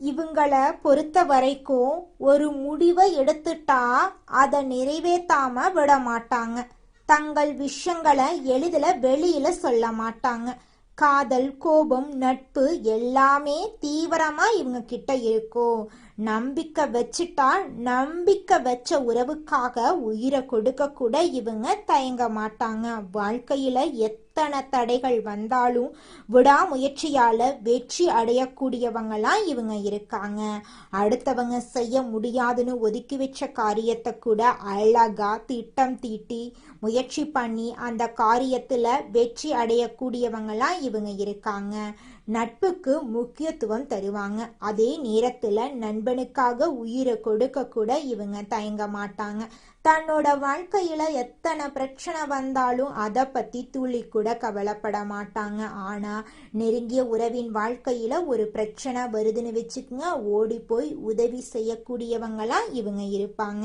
இவங்களை பொறுத்த வரைக்கும் ஒரு முடிவை எடுத்துட்டா அதை நிறைவேற்றாம விட மாட்டாங்க. தங்கள் விஷயங்களை எளிதில் வெளியில சொல்ல மாட்டாங்க. காதல் கோபம் நட்பு எல்லாமே தீவிரமா இவங்க கிட்ட இருக்கும். நம்பிக்கை வச்சுட்டா நம்பிக்கை வச்ச உறவுக்காக உயிரை கொடுக்க கூட இவங்க தயங்க மாட்டாங்க. வாழ்க்கையில எத்தனை தடைகள் வந்தாலும் விடாமுயற்சியால வெற்றி அடையக்கூடியவங்களாம் இவங்க இருக்காங்க. அடுத்தவங்க செய்ய முடியாதுன்னு ஒதுக்கி வச்ச காரியத்தை கூட அழகா திட்டம் தீட்டி முயற்சி பண்ணி அந்த காரியத்துல வெற்றி அடையக்கூடியவங்களாம் இவங்க இருக்காங்க. நட்புக்கு முக்கியத்துவம் தருவாங்க. அதே நேரத்துல நண்பனுக்காக உயிரை கொடுக்க கூட இவங்க தயங்க மாட்டாங்க. தன்னோட வாழ்க்கையில எத்தனை பிரச்சனை வந்தாலும் அதை பத்தி துளி கூட கவலைப்பட மாட்டாங்க. ஆனா நெருங்கிய உறவின் வாழ்க்கையில ஒரு பிரச்சனை வருதுன்னு வச்சுக்கோங்க ஓடி போய் உதவி செய்யக்கூடியவங்களா இவங்க இருப்பாங்க.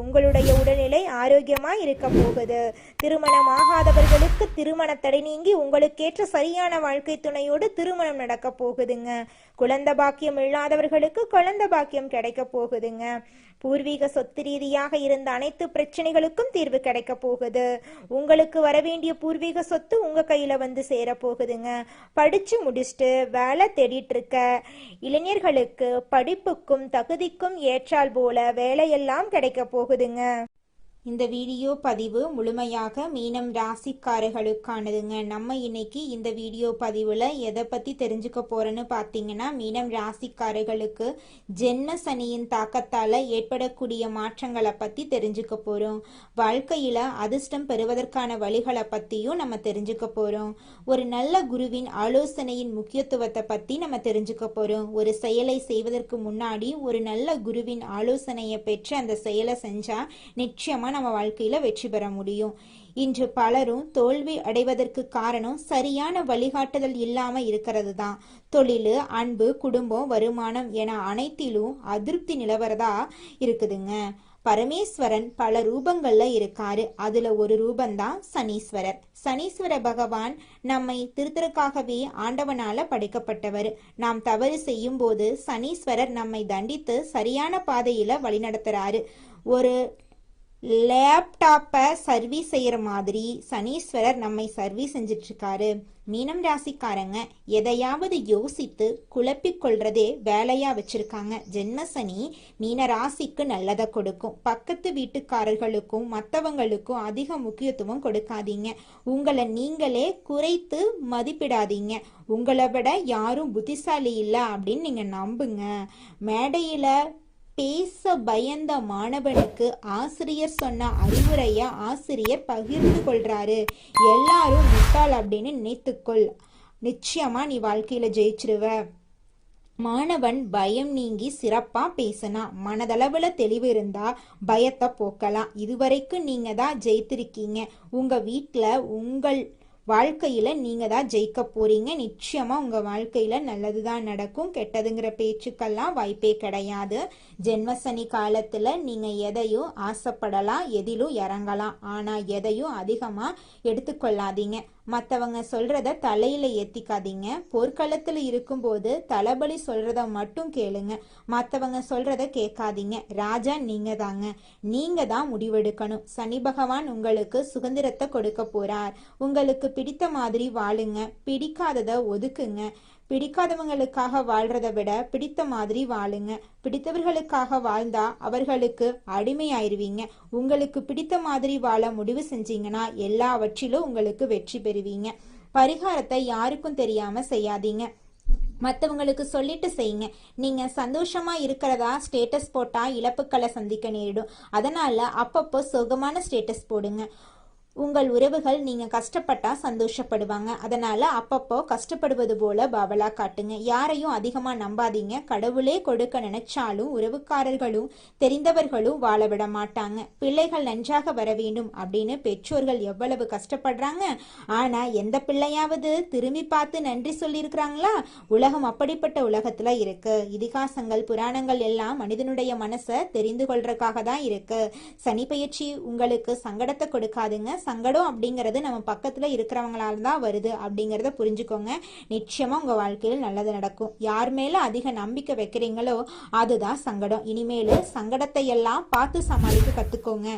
உங்களுடைய உடல்நிலை ஆரோக்கியமா இருக்க போகுது. திருமணம் ஆகாதவர்களுக்கு திருமண தடை நீங்கி உங்களுக்கேற்ற சரியான வாழ்க்கை துணையோடு திருமணம் நடக்க போகுதுங்க. குழந்த பாக்கியம் இல்லாதவர்களுக்கு குழந்த பாக்கியம் கிடைக்க போகுதுங்க. பூர்வீக சொத்து ரீதியாக இருந்த அனைத்து பிரச்சனைகளுக்கும் தீர்வு கிடைக்க போகுது. உங்களுக்கு வர வேண்டிய பூர்வீக சொத்து உங்க கையில வந்து சேர போகுதுங்க. படிச்சு முடிச்சுட்டு வேலை தேடிட்டு இருக்க இளைஞர்களுக்கு படிப்புக்கும் தகுதிக்கும் ஏற்றால் போல வேலையெல்லாம் கிடைக்க போகுதுங்க. இந்த வீடியோ பதிவு முழுமையாக மீனம் ராசிக்காரர்களுக்கானதுங்க. நம்ம இன்னைக்கு இந்த வீடியோ பதிவில் எதை பற்றி தெரிஞ்சுக்க போகிறோன்னு பார்த்தீங்கன்னா மீனம் ராசிக்காரர்களுக்கு ஜென்ம சனியின் தாக்கத்தால் ஏற்படக்கூடிய மாற்றங்களை பற்றி தெரிஞ்சுக்க போகிறோம் வாழ்க்கையில் அதிர்ஷ்டம் பெறுவதற்கான வழிகளை பற்றியும் நம்ம தெரிஞ்சுக்க போகிறோம் ஒரு நல்ல குருவின் ஆலோசனையின் முக்கியத்துவத்தை பற்றி நம்ம தெரிஞ்சுக்க போகிறோம் ஒரு செயலை செய்வதற்கு முன்னாடி ஒரு நல்ல குருவின் ஆலோசனையை பெற்று அந்த செயலை செஞ்சால் நிச்சயமாக நம்ம வாழ்க்கையில் வெற்றி பெற முடியும். இன்று பலரும் தோல்வி அடைவதற்கு காரணம் சரியான வழிகாட்டுதல் இல்லாம இருக்கிறது தான். தொழில் அன்பு குடும்பம் வருமானம் என அனைத்திலும் அதிருப்தி நிலவரதா இருக்குதுங்க. பரமேஸ்வரன் பல ரூபங்கள்ல இருக்காரு. அதுல ஒரு ரூபந்தான் சனீஸ்வரர். சனீஸ்வர பகவான் நம்மை திருத்தருக்காகவே ஆண்டவனால படைக்கப்பட்டவர். நாம் தவறு செய்யும் போது சனீஸ்வரர் நம்மை தண்டித்து சரியான பாதையில வழிநடத்துறாரு. ஒரு லேப்டாப்பை சர்வீஸ் செய்கிற மாதிரி சனீஸ்வரர் நம்மை சர்வீஸ் செஞ்சிட்ருக்காரு. மீனம் ராசிக்காரங்க எதையாவது யோசித்து குழப்பிக் வேலையாக வச்சுருக்காங்க. ஜென்மசனி ஜென்ம சனி மீன ராசிக்கு நல்லதை கொடுக்கும். பக்கத்து வீட்டுக்காரர்களுக்கும் மற்றவங்களுக்கும் அதிக முக்கியத்துவம் கொடுக்காதீங்க. உங்களை நீங்களே குறைத்து மதிப்பிடாதீங்க. உங்களை விட யாரும் புத்திசாலி இல்லை அப்படின்னு நீங்கள் நம்புங்க. மேடையில் பேச பயந்த மாணவனுக்கு ஆசிரியர் சொன்ன அறிவுரைய ஆசிரியர் பகிர்ந்து கொள்றாரு. எல்லாரும் முட்டாள் அப்படின்னு நினைத்துக்கொள். நிச்சயமா நீ வாழ்க்கையில ஜெயிச்சிருவ. மாணவன் பயம் நீங்கி சிறப்பா பேசினா மனதளவுல தெளிவு இருந்தா பயத்தை போக்கலாம். இதுவரைக்கும் நீங்க தான் ஜெயித்திருக்கீங்க. உங்க வீட்டுல உங்கள் வாழ்க்கையில் நீங்கள் தான் ஜெயிக்க போகிறீங்க நிச்சயமாக உங்கள் வாழ்க்கையில் நல்லது தான் நடக்கும். கெட்டதுங்கிற பேச்சுக்கெல்லாம் வாய்ப்பே கிடையாது. ஜென்மசனி காலத்தில் நீங்கள் எதையும் ஆசைப்படலாம் எதிலும் இறங்கலாம். ஆனால் எதையும் அதிகமாக எடுத்துக்கொள்ளாதீங்க. மற்றவங்க சொல்றத தலையில ஏத்திக்காதீங்க. போர்க்களத்துல இருக்கும்போது தளபலி சொல்றத மட்டும் கேளுங்க. மற்றவங்க சொல்றத கேட்காதீங்க. ராஜா நீங்க தாங்க. நீங்க தான் முடிவெடுக்கணும். சனி பகவான் உங்களுக்கு சுதந்திரத்தை கொடுக்க போறார். உங்களுக்கு பிடித்த மாதிரி வாழுங்க. பிடிக்காததை ஒதுக்குங்க. பிடிக்காதவங்களுக்காக வாழ்றத விட பிடித்த மாதிரி வாழுங்க. பிடித்தவர்களுக்காக வாழ்ந்தா அவர்களுக்கு அடிமையாயிருவீங்க. உங்களுக்கு பிடித்த மாதிரி வாழ முடிவு செஞ்சீங்கன்னா எல்லாவற்றிலும் உங்களுக்கு வெற்றி பெறுவீங்க. பரிகாரத்தை யாருக்கும் தெரியாம செய்யாதீங்க. மற்றவங்களுக்கு சொல்லிட்டு செய்யுங்க. நீங்க சந்தோஷமா இருக்கிறதா ஸ்டேட்டஸ் போட்டா இழப்புக்களை சந்திக்க நேரிடும். அதனால அப்பப்போ சுகமான ஸ்டேட்டஸ் போடுங்க. உங்கள் உறவுகள் நீங்க கஷ்டப்பட்டா சந்தோஷப்படுவாங்க. அதனால அப்பப்போ கஷ்டப்படுவது போல பவலா காட்டுங்க. யாரையும் அதிகமா நம்பாதீங்க. கடவுளே கொடுக்க நினைச்சாலும் உறவுக்காரர்களும் தெரிந்தவர்களும் வாழ விட மாட்டாங்க. பிள்ளைகள் நன்றாக வர வேண்டும் அப்படின்னு பெற்றோர்கள் எவ்வளவு கஷ்டப்படுறாங்க. ஆனா எந்த பிள்ளையாவது திரும்பி பார்த்து நன்றி சொல்லியிருக்கிறாங்களா? உலகம் அப்படிப்பட்ட உலகத்துல இருக்கு. இதிகாசங்கள் புராணங்கள் எல்லாம் மனிதனுடைய மனசை தெரிந்து கொள்றதுக்காக தான் இருக்கு. சனி பயிற்சி உங்களுக்கு சங்கடத்தை கொடுக்காதுங்க. சங்கடம் அப்படிங்கிறது நம்ம பக்கத்தில் இருக்கிறவங்களால தான் வருது அப்படிங்கிறத புரிஞ்சுக்கோங்க. நிச்சயமாக உங்கள் வாழ்க்கையில் நல்லது நடக்கும். யார் மேலே அதிக நம்பிக்கை வைக்கிறீங்களோ அதுதான் சங்கடம். இனிமேல் சங்கடத்தை எல்லாம் பார்த்து சமாளிக்க கற்றுக்கோங்க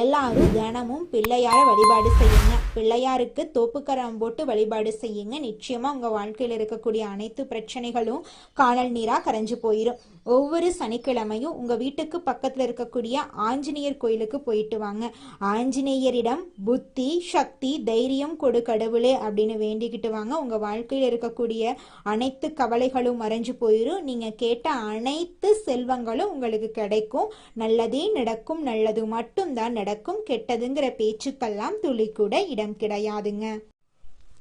எல்லாரும் தினமும் பிள்ளையார வழிபாடு செய்யுங்க. பிள்ளையாருக்கு தோப்புக்கரம் போட்டு வழிபாடு செய்யுங்க. நிச்சயமா உங்க வாழ்க்கையில் இருக்கக்கூடிய அனைத்து பிரச்சனைகளும் காணல் நீரா கரைஞ்சு போயிடும் ஒவ்வொரு சனிக்கிழமையும் உங்க வீட்டுக்கு பக்கத்துல இருக்கக்கூடிய ஆஞ்சநேயர் கோயிலுக்கு போயிட்டு வாங்க. ஆஞ்சநேயரிடம் புத்தி சக்தி தைரியம் கொடு கடவுளே அப்படின்னு வேண்டிக்கிட்டு வாங்க. உங்க வாழ்க்கையில் இருக்கக்கூடிய அனைத்து கவலைகளும் மறைஞ்சு போயிடும் நீங்க கேட்ட அனைத்து செல்வங்களும் உங்களுக்கு கிடைக்கும். நல்லதே நடக்கும். நல்லது மட்டும்தான் நடக்கும். கெட்டதுங்கிற பேச்சுக்கெல்லாம் துளி கூட இடம் கிடையாதுங்க.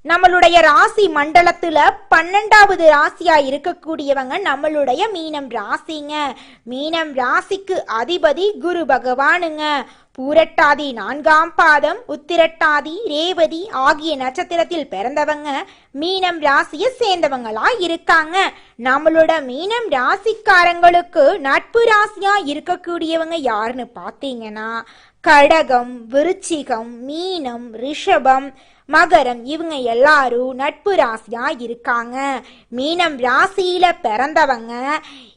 நம்மளுடைய ராசி மண்டலத்துல பன்னெண்டாவது ராசியா இருக்கக்கூடியவங்க நம்மளுடைய மீனம் ராசிங்க. மீனம் ராசிக்கு அதிபதி குரு பகவானுங்க. பூரட்டாதி நான்காம் பாதம் உத்திரட்டாதி ரேவதி ஆகிய நட்சத்திரத்தில் பிறந்தவங்க மீனம் ராசியை சேர்ந்தவங்களா இருக்காங்க. நம்மளோட மீனம் ராசிக்காரங்களுக்கு நட்பு ராசியா இருக்கக்கூடியவங்க யாருன்னு பார்த்தீங்கன்னா கடகம் விருச்சிகம் மீனம் ரிஷபம் மகரம் இவங்க எல்லாரும் நட்பு ராசியா இருக்காங்க. மீனம் ராசியில பிறந்தவங்க.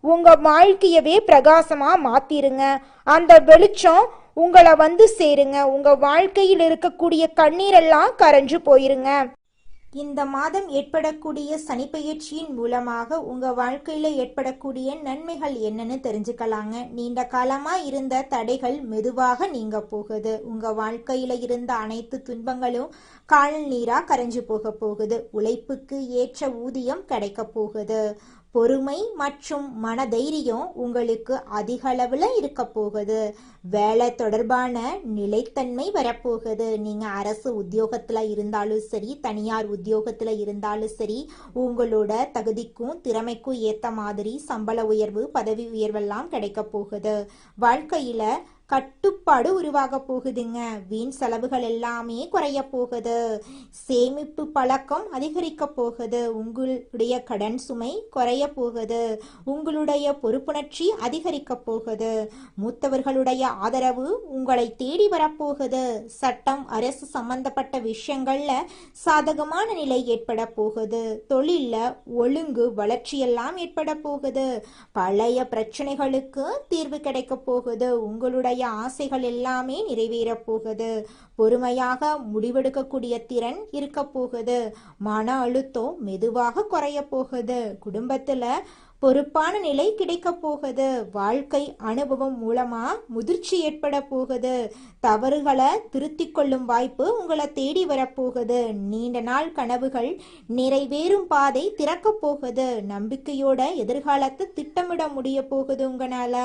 உங்க வாழ்க்கையவே பிரகாசமா மாத்திருங்க. அந்த வெளிச்சம் உங்களை வந்து சேருங்க. உங்க வாழ்க்கையில் இருக்கக்கூடிய கண்ணீரெல்லாம் கரைஞ்சு போயிருங்க. இந்த மாதம் ஏற்படக்கூடிய சனிப்பெயர்ச்சியின் மூலமாக உங்க வாழ்க்கையில ஏற்படக்கூடிய நன்மைகள் என்னன்னு தெரிஞ்சுக்கலாங்க. நீண்ட காலமா இருந்த தடைகள் மெதுவாக நீங்க போகுது. உங்க வாழ்க்கையில இருந்த அனைத்து துன்பங்களும் கால் நீரா கரைஞ்சு போக போகுது. உழைப்புக்கு ஏற்ற ஊதியம் கிடைக்க போகுது. பொறுமை மற்றும் மனதைரியம் உங்களுக்கு அதிக அளவில் இருக்க போகுது. வேலை தொடர்பான நிலைத்தன்மை வரப்போகுது. நீங்கள் அரசு உத்தியோகத்தில் இருந்தாலும் சரி தனியார் உத்தியோகத்தில் இருந்தாலும் சரி உங்களோட தகுதிக்கும் திறமைக்கும் ஏற்ற மாதிரி சம்பள உயர்வு பதவி உயர்வெல்லாம் கிடைக்க போகுது. வாழ்க்கையில் கட்டுப்பாடு உருவாக போகுதுங்க. வீண் செலவுகள் எல்லாமே குறைய போகுது. சேமிப்பு பழக்கம் அதிகரிக்க போகுது. உங்களுடைய கடன் சுமை குறைய போகுது. உங்களுடைய பொறுப்புணர்ச்சி அதிகரிக்க போகுது. மூத்தவர்களுடைய ஆதரவு உங்களை தேடி வரப்போகுது சட்டம் அரசு சம்பந்தப்பட்ட விஷயங்கள்ல சாதகமான நிலை ஏற்பட போகுது. தொழில்ல ஒழுங்கு வளர்ச்சியெல்லாம் ஏற்பட போகுது. பழைய பிரச்சனைகளுக்கு தீர்வு கிடைக்க போகுது. உங்களுடைய நம்முடைய ஆசைகள் எல்லாமே நிறைவேறப் போகுது. பொறுமையாக முடிவெடுக்கக்கூடிய திறன் இருக்க போகுது. மன அழுத்தம் மெதுவாக குறைய போகுது. குடும்பத்துல பொறுப்பான நிலை கிடைக்க போகுது. வாழ்க்கை அனுபவம் மூலமா முதிர்ச்சி ஏற்பட போகுது. தவறுகளை திருத்திக் கொள்ளும் வாய்ப்பு உங்களை தேடி வரப்போகுது நீண்ட நாள் கனவுகள் நிறைவேறும் பாதை திறக்க போகுது. நம்பிக்கையோட எதிர்காலத்தை திட்டமிட முடிய போகுது உங்களால.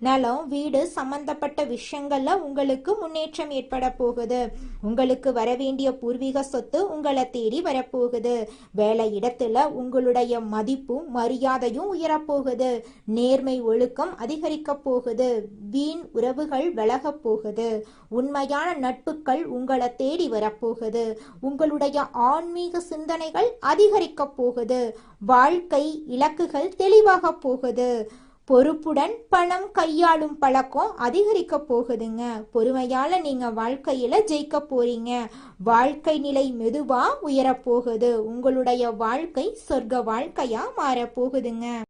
நலம் வீடு சம்பந்தப்பட்ட விஷயங்கள்ல உங்களுக்கு முன்னேற்றம் ஏற்பட போகுது. உங்களுக்கு வரவேண்டிய பூர்வீக சொத்து உங்களை தேடி வரப்போகுது வேலை இடத்துல உங்களுடைய மதிப்பும் மரியாதையும் உயரப்போகுது. நேர்மை ஒழுக்கம் அதிகரிக்கப் போகுது. வீண் உறவுகள் விலகப் போகுது. உண்மையான நட்புகள் உங்களை தேடி வரப்போகுது. உங்களுடைய ஆன்மீக சிந்தனைகள் அதிகரிக்கப் போகுது. வாழ்க்கை இலக்குகள் தெளிவாகப் போகுது. பொறுப்புடன் பணம் கையாளும் பழக்கம் அதிகரிக்க போகுதுங்க. பொறுமையால நீங்க வாழ்க்கையில ஜெயிக்க போறீங்க. வாழ்க்கை நிலை மெதுவா உயரப்போகுது உங்களுடைய வாழ்க்கை சொர்க்க வாழ்க்கையா மாறப்